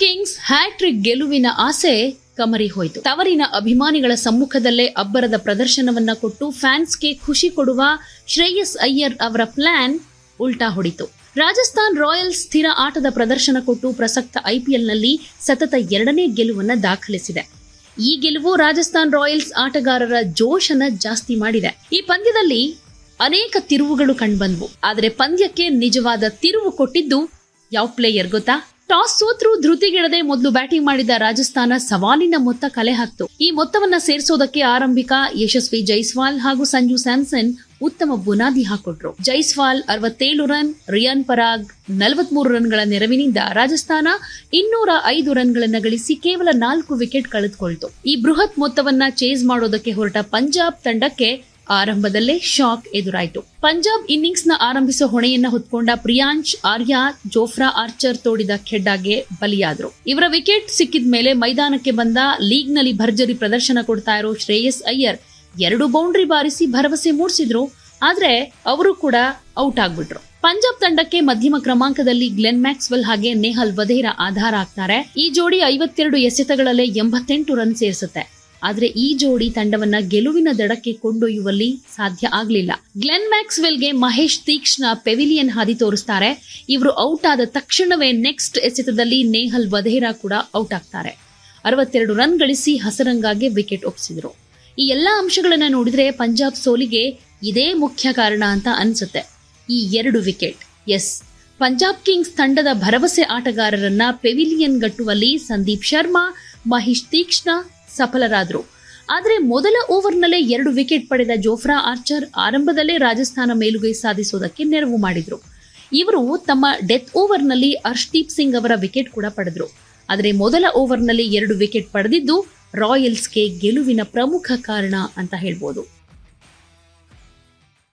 Kings hat trick ಗೆಲುವಿನ ಆಸೆ ಕಮರಿ ಹೋಯಿತು. ತವರಿನ ಅಭಿಮಾನಿಗಳ ಸಮ್ಮುಖದಲ್ಲೇ ಅಬ್ಬರದ ಪ್ರದರ್ಶನವನ್ನ ಕೊಟ್ಟು ಫ್ಯಾನ್ಸ್ಗೆ ಖುಷಿ ಕೊಡುವ ಶ್ರೇಯಸ್ ಅಯ್ಯರ್ ಅವರ ಪ್ಲಾನ್ ಉಲ್ಟಾ ಹೊಡಿತು. ರಾಜಸ್ಥಾನ್ ರಾಯಲ್ಸ್ ಸ್ಥಿರ ಆಟದ ಪ್ರದರ್ಶನ ಕೊಟ್ಟು ಪ್ರಸಕ್ತ ಐಪಿಎಲ್ನಲ್ಲಿ ಸತತ ಎರಡನೇ ಗೆಲುವನ್ನ ದಾಖಲಿಸಿದೆ. ಈ ಗೆಲುವು ರಾಜಸ್ಥಾನ್ ರಾಯಲ್ಸ್ ಆಟಗಾರರ ಜೋಶನ ಜಾಸ್ತಿ ಮಾಡಿದೆ. ಈ ಪಂದ್ಯದಲ್ಲಿ ಅನೇಕ ತಿರುವುಗಳು ಕಂಡುಬಂದವು. ಆದರೆ ಪಂದ್ಯಕ್ಕೆ ನಿಜವಾದ ತಿರುವು ಕೊಟ್ಟಿದ್ದು ಯಾವ ಪ್ಲೇಯರ್ ಗೊತ್ತಾ? ಟಾಸ್ ಸೋತ್ರು ಧೃತಿಗಿಡದೆ ಮೊದಲು ಬ್ಯಾಟಿಂಗ್ ಮಾಡಿದ ರಾಜಸ್ಥಾನ ಸವಾಲಿನ ಮೊತ್ತ ಕಲೆ ಹಾಕ್ತು. ಈ ಮೊತ್ತವನ್ನ ಸೇರಿಸೋದಕ್ಕೆ ಆರಂಭಿಕ ಯಶಸ್ವಿ ಜೈಸ್ವಾಲ್ ಹಾಗೂ ಸಂಜು ಸ್ಯಾಮ್ಸನ್ ಉತ್ತಮ ಬುನಾದಿ ಹಾಕೊಟ್ರು. ಜೈಸ್ವಾಲ್ ಅರವತ್ತೇಳು ರನ್, ರಿಯಾನ್ ಪರಾಗ್ ನಲವತ್ಮೂರು ರನ್ಗಳ ನೆರವಿನಿಂದ ರಾಜಸ್ಥಾನ ಇನ್ನೂರ ಐದು ರನ್ಗಳನ್ನ ಗಳಿಸಿ ಕೇವಲ ನಾಲ್ಕು ವಿಕೆಟ್ ಕಳೆದುಕೊಳ್ತು. ಈ ಬೃಹತ್ ಮೊತ್ತವನ್ನ ಚೇಸ್ ಮಾಡೋದಕ್ಕೆ ಹೊರಟ ಪಂಜಾಬ್ ತಂಡಕ್ಕೆ ಆರಂಭದಲ್ಲೇ ಶಾಕ್ ಎದುರಾಯಿತು. ಪಂಜಾಬ್ ಇನ್ನಿಂಗ್ಸ್ನ ಆರಂಭಿಸೋ ಹೊಣೆಯನ್ನ ಹೊತ್ಕೊಂಡ ಪ್ರಿಯಾಂಶ್, ಆರ್ಯ, ಜೋಫ್ರಾ, ಆರ್ಚರ್ ತೋಡಿದ ಖೆಡ್ಡಾಗೆ ಬಲಿಯಾದ್ರು. ಇವರ ವಿಕೆಟ್ ಸಿಕ್ಕಿದ ಮೇಲೆ ಮೈದಾನಕ್ಕೆ ಬಂದ ಲೀಗ್ನಲ್ಲಿ ಭರ್ಜರಿ ಪ್ರದರ್ಶನ ಕೊಡ್ತಾ ಇರೋ ಶ್ರೇಯಸ್ ಅಯ್ಯರ್ ಎರಡು ಬೌಂಡ್ರಿ ಬಾರಿಸಿ ಭರವಸೆ ಮೂಡಿಸಿದ್ರು, ಆದ್ರೆ ಅವರು ಕೂಡ ಔಟ್ ಆಗ್ಬಿಟ್ರು. ಪಂಜಾಬ್ ತಂಡಕ್ಕೆ ಮಧ್ಯಮ ಕ್ರಮಾಂಕದಲ್ಲಿ ಗ್ಲೆನ್ ಮ್ಯಾಕ್ಸ್ವೆಲ್ ಹಾಗೆ ನೇಹಲ್ ವಧೇರ ಆಧಾರ ಆಗ್ತಾರೆ. ಈ ಜೋಡಿ ಐವತ್ತೆರಡು ಎಸೆತಗಳಲ್ಲೇ ಎಂಬತ್ತೆಂಟು ರನ್ ಸೇರಿಸುತ್ತೆ. ಆದ್ರೆ ಈ ಜೋಡಿ ತಂಡವನ್ನ ಗೆಲುವಿನ ದಡಕ್ಕೆ ಕೊಂಡೊಯ್ಯುವಲ್ಲಿ ಸಾಧ್ಯ ಆಗಲಿಲ್ಲ. ಗ್ಲೆನ್ ಮ್ಯಾಕ್ಸ್ವೆಲ್ಗೆ ಮಹೇಶ್ ತೀಕ್ಷ್ಣ ಪೆವಿಲಿಯನ್ ಹಾದಿ ತೋರಿಸ್ತಾರೆ. ಇವರು ಔಟ್ ಆದ ತಕ್ಷಣವೇ ನೆಕ್ಸ್ಟ್ ಎಸೆತದಲ್ಲಿ ನೇಹಲ್ ವಧೇರಾ ಕೂಡ ಔಟ್ ಆಗ್ತಾರೆ. ಅರವತ್ತೆರಡು ರನ್ ಗಳಿಸಿ ಹಸರಂಗಾಗೆ ವಿಕೆಟ್ ಒಪ್ಪಿಸಿದ್ರು ಈ ಎಲ್ಲಾ ಅಂಶಗಳನ್ನು ನೋಡಿದ್ರೆ ಪಂಜಾಬ್ ಸೋಲಿಗೆ ಇದೇ ಮುಖ್ಯ ಕಾರಣ ಅಂತ ಅನ್ಸುತ್ತೆ. ಈ ಎರಡು ವಿಕೆಟ್, ಎಸ್. ಪಂಜಾಬ್ ಕಿಂಗ್ಸ್ ತಂಡದ ಭರವಸೆ ಆಟಗಾರರನ್ನ ಪೆವಿಲಿಯನ್ ಗಟ್ಟುವಲ್ಲಿ ಸಂದೀಪ್ ಶರ್ಮಾ, ಮಹೇಶ್ ತೀಕ್ಷ್ಣ ಸಫಲರಾದರು. ಆದರೆ ಮೊದಲ ಓವರ್ನಲ್ಲೇ ಎರಡು ವಿಕೆಟ್ ಪಡೆದ ಜೋಫ್ರಾ ಆರ್ಚರ್ ಆರಂಭದಲ್ಲೇ ರಾಜಸ್ಥಾನ ಮೇಲುಗೈ ಸಾಧಿಸುವುದಕ್ಕೆ ನೆರವು ಮಾಡಿದರು. ಇವರು ತಮ್ಮ ಡೆತ್ ಓವರ್ನಲ್ಲಿ ಹರ್ಷ್ದೀಪ್ ಸಿಂಗ್ ಅವರ ವಿಕೆಟ್ ಕೂಡ ಪಡೆದರು. ಆದರೆ ಮೊದಲ ಓವರ್ನಲ್ಲಿ ಎರಡು ವಿಕೆಟ್ ಪಡೆದಿದ್ದು ರಾಯಲ್ಸ್ಗೆ ಗೆಲುವಿನ ಪ್ರಮುಖ ಕಾರಣ ಅಂತ ಹೇಳ್ಬೋದು.